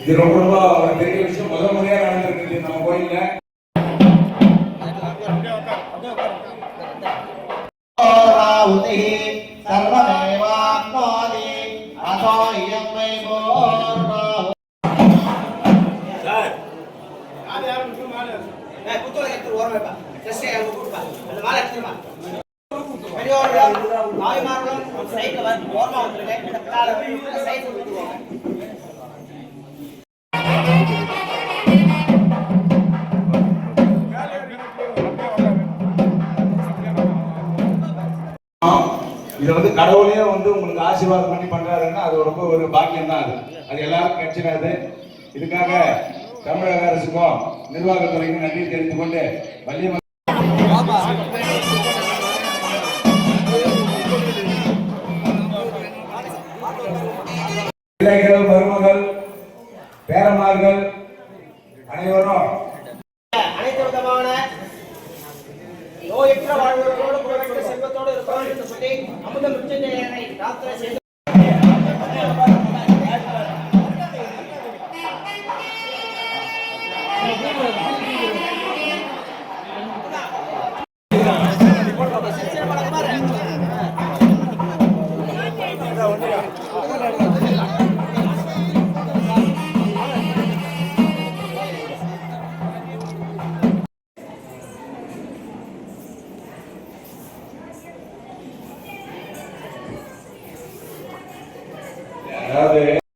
இது ரொம்ப ரொம்ப ஒரு பெரிய விஷயம். முதல் முறையாக நடந்திருக்கு நம்ம கோயில்ல. பெரியவர்களும் தாய்மார்களும் சைட்ல வந்து ஓரமா வந்துருங்க இந்த பிள்ளால சைட்ல விட்டுருவாங்க இது வந்து கடவுளே வந்து உங்களுக்கு ஆசீர்வாதம் பண்ணி பண்றாருன்னா அது ரொம்ப ஒரு பாக்கியம் தான் அது அது எல்லாருக்கும் கிடைச்சிடாது இதுக்காக தமிழக அரசுக்கும் நிர்வாகத்துறைக்கும் நன்றி தெரிந்து கொண்டு வள்ளியம்மன் பிள்ளைகள் மருமகள் பேரமார்கள் அனைவரும். அனைத்து விதமான நோயற்ற வாழ்வர்களோடு குறைவற்ற செல்வத்தோடு இருக்கிறோம் என்று சொல்லி செய்து ADN.